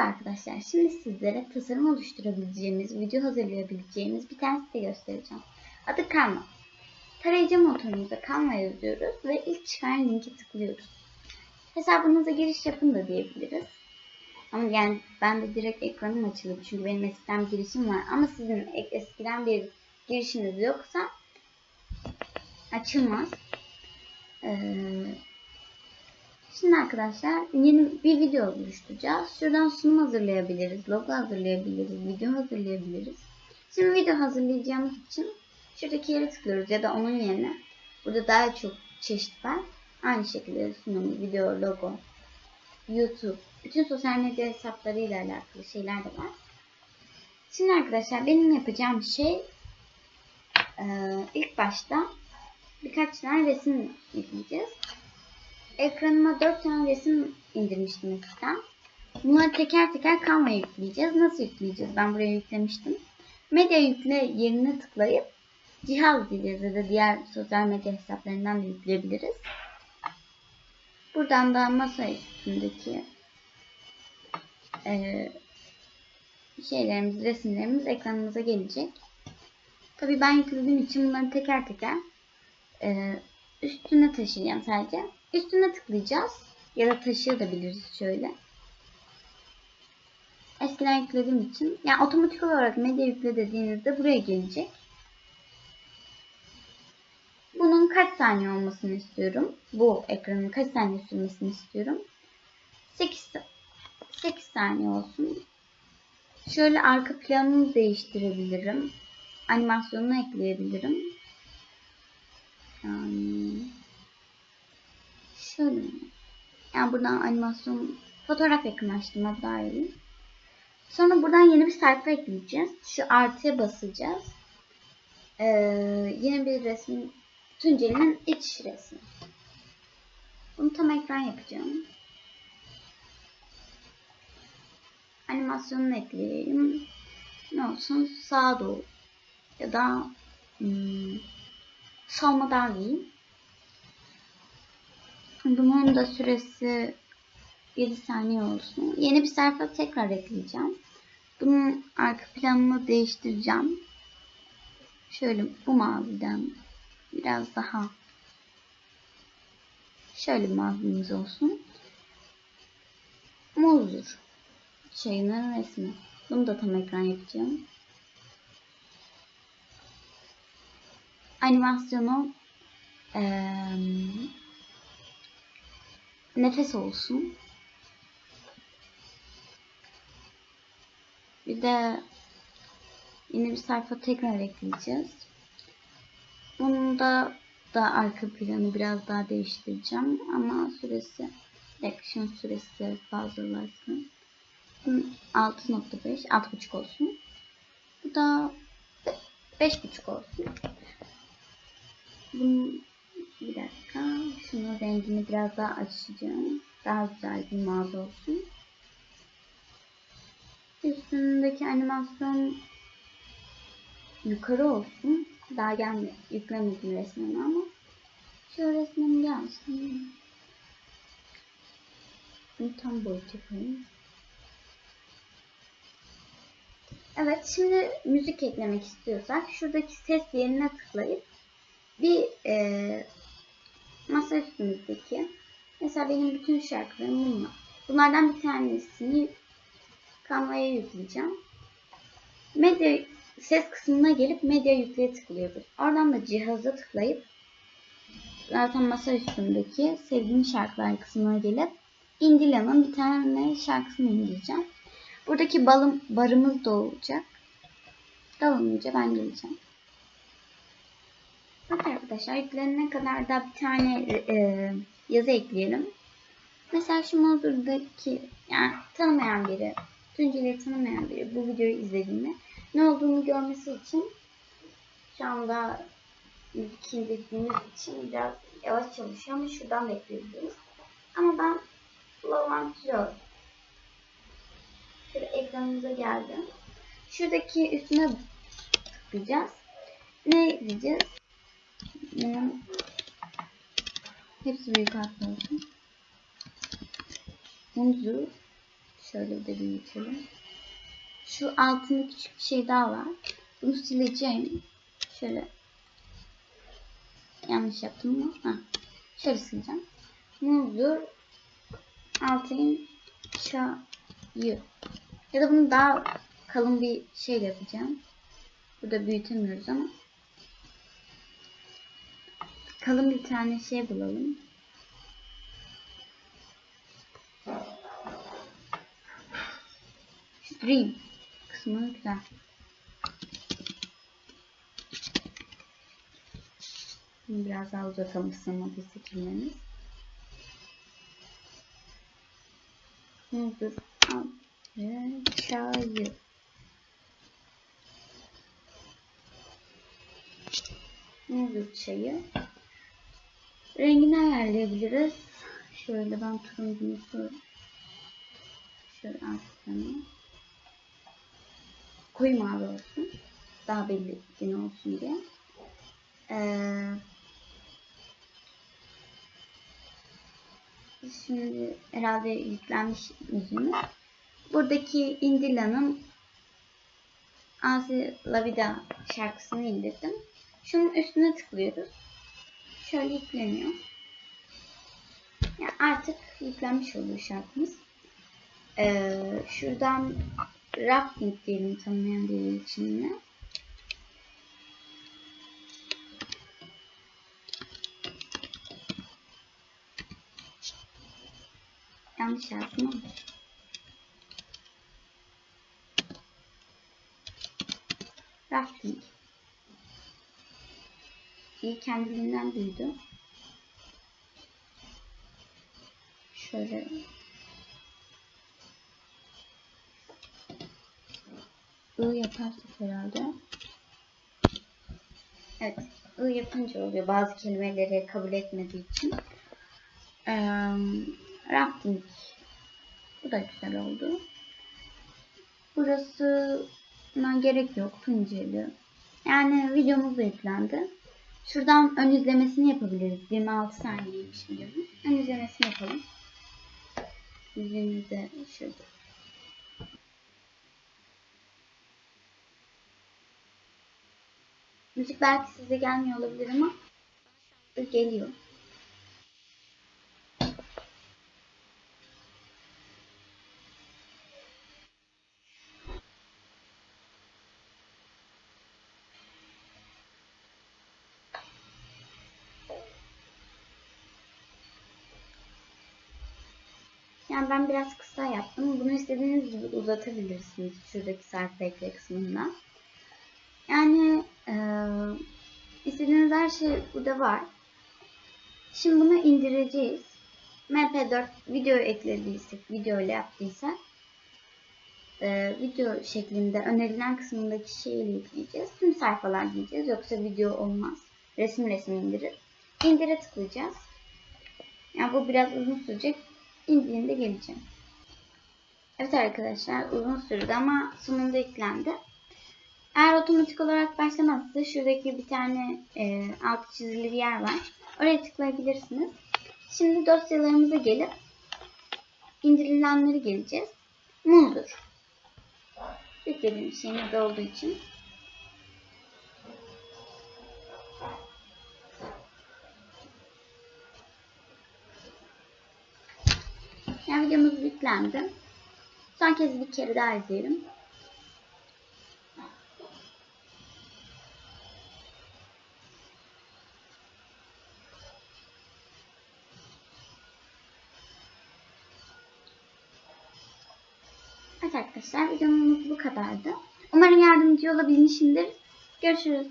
Merhaba arkadaşlar. Şimdi sizlere tasarım oluşturabileceğimiz, video hazırlayabileceğimiz bir tane site göstereceğim. Adı Canva. Tarayıcı motorumuza Canva yazıyoruz ve ilk çıkan linki tıklıyoruz. Hesabınıza giriş yapın da diyebiliriz. Ama yani ben de direkt ekranım açıldı çünkü benim eskiden bir girişim var. Ama sizin eskiden bir girişiniz yoksa açılmaz. Ee, Şimdi arkadaşlar yeni bir video oluşturacağız. Şuradan sunum hazırlayabiliriz, logo hazırlayabiliriz, video hazırlayabiliriz. Şimdi video hazırlayacağımız için şuradaki yere tıklıyoruz ya da onun yerine burada daha çok çeşit var. Aynı şekilde sunum, video, logo, YouTube, bütün sosyal medya hesaplarıyla alakalı şeyler de var. Şimdi arkadaşlar benim yapacağım şey ilk başta birkaç tane resim yükleyeceğiz ekranıma 4 tane resim indirmiştim eskiden. Bunları teker teker Canva'ya yükleyeceğiz. Nasıl yükleyeceğiz? Ben buraya yüklemiştim. Medya yükle yerine tıklayıp cihaz diyeceğiz ya da diğer sosyal medya hesaplarından da yükleyebiliriz. Buradan da masa üstündeki e, şeylerimiz, resimlerimiz ekranımıza gelecek. Tabi ben yüklediğim için bunları teker teker e, üstüne taşıyacağım sadece. Üstüne tıklayacağız. Ya da taşıyabiliriz şöyle. Eskiden yüklediğim için. Yani otomatik olarak medya yükle dediğinizde buraya gelecek. Bunun kaç saniye olmasını istiyorum. Bu ekranın kaç saniye sürmesini istiyorum. 8, 8 saniye olsun. Şöyle arka planını değiştirebilirim. Animasyonunu ekleyebilirim. Yani şöyle yani buradan animasyon fotoğraf yakınlaştırma daha iyi. Sonra buradan yeni bir sayfa ekleyeceğiz. Şu artıya basacağız. Ee, yeni bir resim Tunceli'nin iç resmi. Bunu tam ekran yapacağım. Animasyonunu ekleyelim. Ne olsun? Sağa doğru. Ya da hmm, solma daha iyi. Bunun da süresi 7 saniye olsun. Yeni bir sayfa tekrar ekleyeceğim. Bunun arka planını değiştireceğim. Şöyle bu maviden biraz daha şöyle bir mavimiz olsun. Muzdur. Şeyinin resmi. Bunu da tam ekran yapacağım. Animasyonu ee, nefes olsun. Bir de yeni bir sayfa tekrar ekleyeceğiz. Bunda da arka planı biraz daha değiştireceğim ama süresi action süresi fazlalaşsın. 6.5 6.5 olsun. Bu da 5.5 olsun. Bunun. Şunun rengini biraz daha açacağım. Daha güzel bir mavi olsun. Üstündeki animasyon yukarı olsun. Daha gelmiyor. Yüklemedim resmini ama. Şu resmim gelsin. Bunu tam boyut yapayım. Evet şimdi müzik eklemek istiyorsak şuradaki ses yerine tıklayıp bir e, masa üstümüzdeki mesela benim bütün şarkılarım bunlar. Bunlardan bir tanesini Canva'ya yükleyeceğim. Medya ses kısmına gelip medya yükleye tıklıyoruz. Oradan da cihaza tıklayıp zaten masa üstündeki sevdiğim şarkılar kısmına gelip Indila'nın bir tane şarkısını indireceğim. Buradaki balım, barımız da olacak. Dalınca ben geleceğim. Bak arkadaşlar yüklenene kadar da bir tane e, yazı ekleyelim. Mesela şu mağdurdaki yani tanımayan biri, Tunceli'yi tanımayan biri bu videoyu izlediğinde ne olduğunu görmesi için şu anda müzik indirdiğimiz için biraz yavaş çalışıyor ama şuradan da. Ama ben Lavantıyor Şöyle ekranımıza geldim. Şuradaki üstüne tıklayacağız. Ne diyeceğiz? Hepsi büyük harfler olsun. Muzur Şöyle de büyütelim. Şu altında küçük bir şey daha var. Bunu sileceğim. Şöyle yanlış yaptım mı? Ha. Şöyle sileceğim. Muzdur altın çayı. Ya da bunu daha kalın bir şey yapacağım. Burada büyütemiyoruz ama. Kalın bir tane şey bulalım. Şu Dream kısmı güzel. Bunu biraz daha uzatalım sığmadı seçimlerimiz. Altın çayı. Muzdur çayı. Rengini ayarlayabiliriz. Şöyle ben turuncusu şöyle altını koyu mavi olsun. Daha belirgin olsun diye. Ee, şimdi herhalde yüklenmiş yüzümüz. Buradaki Indila'nın Asi La Vida şarkısını indirdim. Şunun üstüne tıklıyoruz. Şöyle yükleniyor. Yani artık yüklenmiş oluyor şarkımız. Ee, şuradan Rafting diyelim tanımayan biri için de. Yanlış ama. Rafting. İyi kendiliğinden büyüdü. Şöyle I yaparsak herhalde. Evet. I yapınca oluyor. Bazı kelimeleri kabul etmediği için. Ee, rafting. Bu da güzel oldu. Burası gerek yok. Tunceli. Yani videomuz da yüklendi. Şuradan ön izlemesini yapabiliriz. 26 saniyeymiş videomuz. Ön izlemesini yapalım. Yüzünü de şurada. Müzik belki size gelmiyor olabilir ama geliyor. Yani ben biraz kısa yaptım. Bunu istediğiniz gibi uzatabilirsiniz şuradaki sayfa ekle kısmında. Yani e, istediğiniz her şey burada var. Şimdi bunu indireceğiz. MP4 video eklediysek, video ile yaptıysak e, video şeklinde önerilen kısmındaki şeyi yükleyeceğiz. Tüm sayfalar diyeceğiz. Yoksa video olmaz. Resim resim indirir. İndire tıklayacağız. Yani bu biraz uzun sürecek. İndiğinde geleceğim. Evet arkadaşlar uzun sürdü ama sonunda yüklendi. Eğer otomatik olarak başlamazsa şuradaki bir tane e, alt çizili bir yer var. Oraya tıklayabilirsiniz. Şimdi dosyalarımıza gelip indirilenleri geleceğiz. Muzdur. Yüklediğim şeyimiz olduğu için. Yani yüklendi. Son kez bir kere daha izleyelim. Evet arkadaşlar videomuz bu kadardı. Umarım yardımcı olabilmişimdir. Görüşürüz.